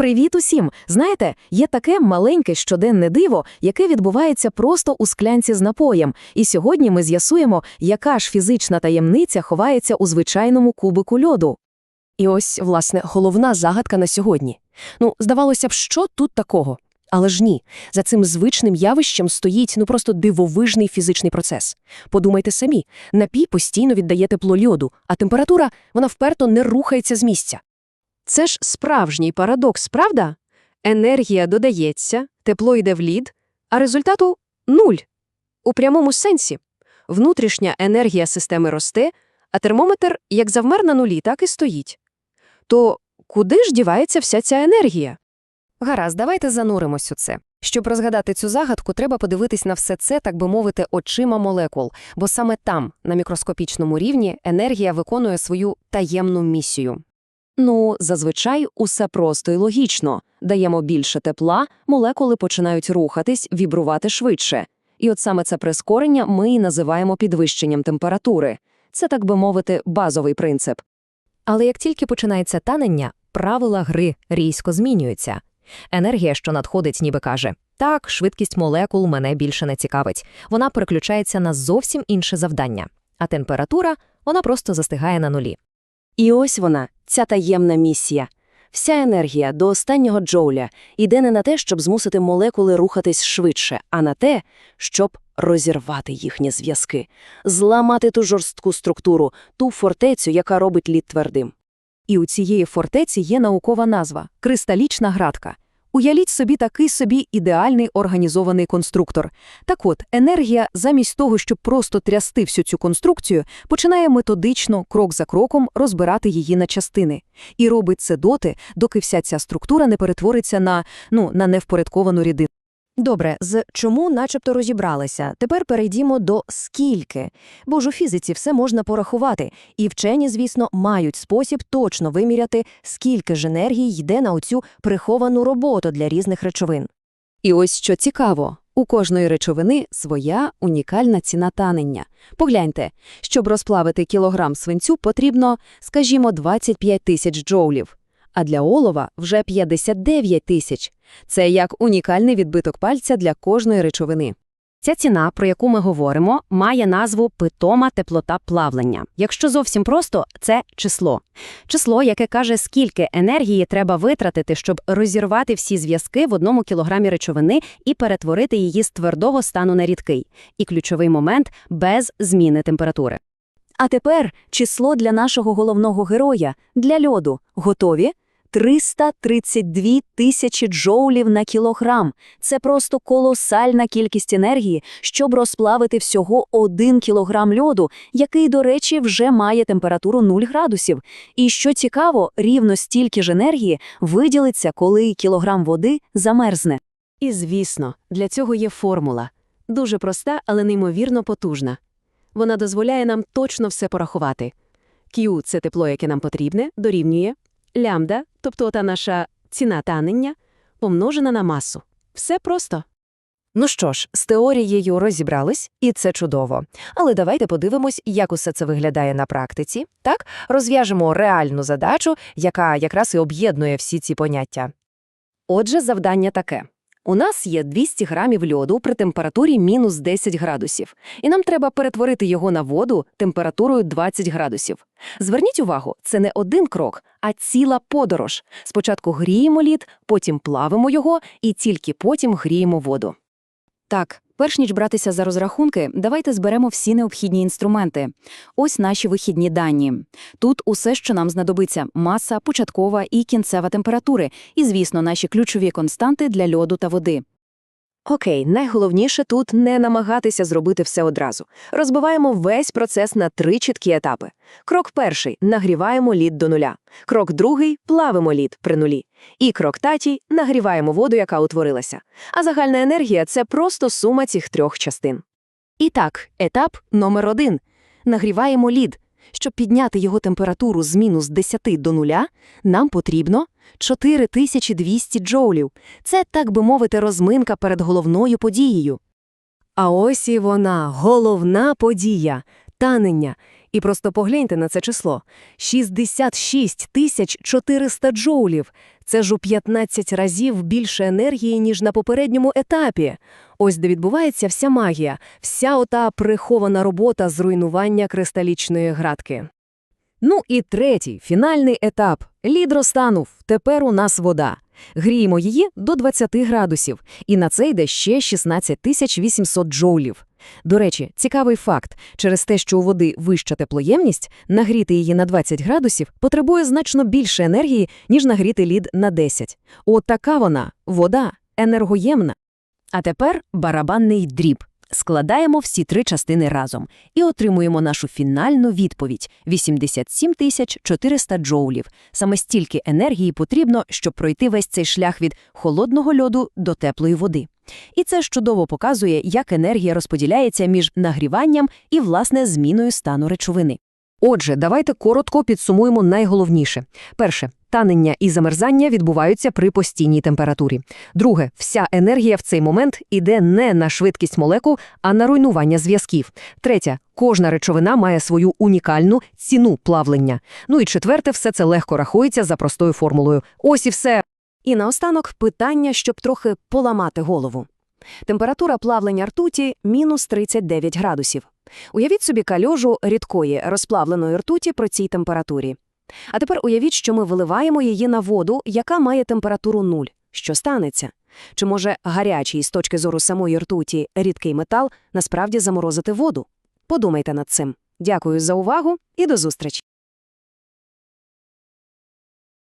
Привіт усім! Знаєте, є таке маленьке щоденне диво, яке відбувається просто у склянці з напоєм. І сьогодні ми з'ясуємо, яка ж фізична таємниця ховається у звичайному кубику льоду. І ось, власне, головна загадка на сьогодні. Ну, здавалося б, що тут такого? Але ж ні, за цим звичним явищем стоїть ну просто дивовижний фізичний процес. Подумайте самі, напій постійно віддає тепло льоду, а температура вона вперто не рухається з місця. Це ж справжній парадокс, правда? Енергія додається, тепло йде в лід, а результату нуль. У прямому сенсі. Внутрішня енергія системи росте, а термометр як завмер на нулі, так і стоїть. То куди ж дівається вся ця енергія? Гаразд, давайте зануримось у це. Щоб розгадати цю загадку, треба подивитись на все це, так би мовити, очима молекул, бо саме там, на мікроскопічному рівні, енергія виконує свою таємну місію. Ну, зазвичай усе просто і логічно. Даємо більше тепла, молекули починають рухатись, вібрувати швидше. І от саме це прискорення ми і називаємо підвищенням температури. Це, так би мовити, базовий принцип. Але як тільки починається танення, правила гри різко змінюються. Енергія, що надходить, ніби каже так, швидкість молекул мене більше не цікавить. Вона переключається на зовсім інше завдання. А температура вона просто застигає на нулі. І ось вона, ця таємна місія. Вся енергія до останнього джоуля йде не на те, щоб змусити молекули рухатись швидше, а на те, щоб розірвати їхні зв'язки, зламати ту жорстку структуру, ту фортецю, яка робить лід твердим. І у цієї фортеці є наукова назва – кристалічна градка. Уявіть собі такий собі ідеальний організований конструктор. Так от, енергія, замість того, щоб просто трясти всю цю конструкцію, починає методично, крок за кроком, розбирати її на частини. І робить це доти, доки вся ця структура не перетвориться на, ну, на невпорядковану рідину. Добре, з чому начебто розібралися. Тепер перейдімо до скільки. Бо ж у фізиці все можна порахувати, і вчені, звісно, мають спосіб точно виміряти, скільки ж енергії йде на оцю приховану роботу для різних речовин. І ось що цікаво. У кожної речовини своя унікальна ціна танення. Погляньте, щоб розплавити кілограм свинцю, потрібно, скажімо, 25 тисяч джоулів, а для олова вже 59 тисяч. Це як унікальний відбиток пальця для кожної речовини. Ця ціна, про яку ми говоримо, має назву питома теплота плавлення. Якщо зовсім просто, це число. Число, яке каже, скільки енергії треба витратити, щоб розірвати всі зв'язки в одному кілограмі речовини і перетворити її з твердого стану на рідкий. І ключовий момент – без зміни температури. А тепер число для нашого головного героя – для льоду. Готові? 332 тисячі джоулів на кілограм. Це просто колосальна кількість енергії, щоб розплавити всього 1 кілограм льоду, який, до речі, вже має температуру 0 градусів. І що цікаво, рівно стільки ж енергії виділиться, коли кілограм води замерзне. І, звісно, для цього є формула. Дуже проста, але неймовірно потужна. Вона дозволяє нам точно все порахувати. Q – це тепло, яке нам потрібне, дорівнює лямбда, тобто та наша ціна танення, помножена на масу. Все просто. Ну що ж, з теорією розібрались, і це чудово. Але давайте подивимось, як усе це виглядає на практиці. Так, розв'яжемо реальну задачу, яка якраз і об'єднує всі ці поняття. Отже, завдання таке. У нас є 200 грамів льоду при температурі мінус 10 градусів, і нам треба перетворити його на воду температурою 20 градусів. Зверніть увагу, це не один крок, а ціла подорож. Спочатку гріємо лід, потім плавимо його і тільки потім гріємо воду. Так, перш ніж братися за розрахунки, давайте зберемо всі необхідні інструменти. Ось наші вихідні дані. Тут усе, що нам знадобиться – маса, початкова і кінцева температури, і, звісно, наші ключові константи для льоду та води. Окей, найголовніше тут не намагатися зробити все одразу. Розбиваємо весь процес на три чіткі етапи. Крок перший – нагріваємо лід до нуля. Крок другий – плавимо лід при нулі. І крок третій – нагріваємо воду, яка утворилася. А загальна енергія – це просто сума цих трьох частин. І так, етап номер один – нагріваємо лід. Щоб підняти його температуру з мінус 10 до нуля, нам потрібно 4200 джоулів. Це, так би мовити, розминка перед головною подією. А ось і вона, головна подія – танення. І просто погляньте на це число – 66 400 джоулів. Це ж у 15 разів більше енергії, ніж на попередньому етапі. Ось де відбувається вся магія, вся ота прихована робота з руйнування кристалічної градки. Ну і третій, фінальний етап. Лід розтанув, тепер у нас вода. Гріємо її до 20 градусів, і на це йде ще 16 800 джоулів. До речі, цікавий факт. Через те, що у води вища теплоємність, нагріти її на 20 градусів потребує значно більше енергії, ніж нагріти лід на 10. От така вона, вода, енергоємна. А тепер барабанний дріб. Складаємо всі три частини разом і отримуємо нашу фінальну відповідь – 87 400 джоулів. Саме стільки енергії потрібно, щоб пройти весь цей шлях від холодного льоду до теплої води. І це чудово показує, як енергія розподіляється між нагріванням і, власне, зміною стану речовини. Отже, давайте коротко підсумуємо найголовніше. Перше, танення і замерзання відбуваються при постійній температурі. Друге, вся енергія в цей момент іде не на швидкість молекул, а на руйнування зв'язків. Третє, кожна речовина має свою унікальну ціну плавлення. Ну і четверте, все це легко рахується за простою формулою. Ось і все. І наостанок питання, щоб трохи поламати голову. Температура плавлення ртуті – мінус 39 градусів. Уявіть собі кальожу рідкої розплавленої ртуті при цій температурі. А тепер уявіть, що ми виливаємо її на воду, яка має температуру 0. Що станеться? Чи може гарячий з точки зору самої ртуті рідкий метал насправді заморозити воду? Подумайте над цим. Дякую за увагу і до зустрічі!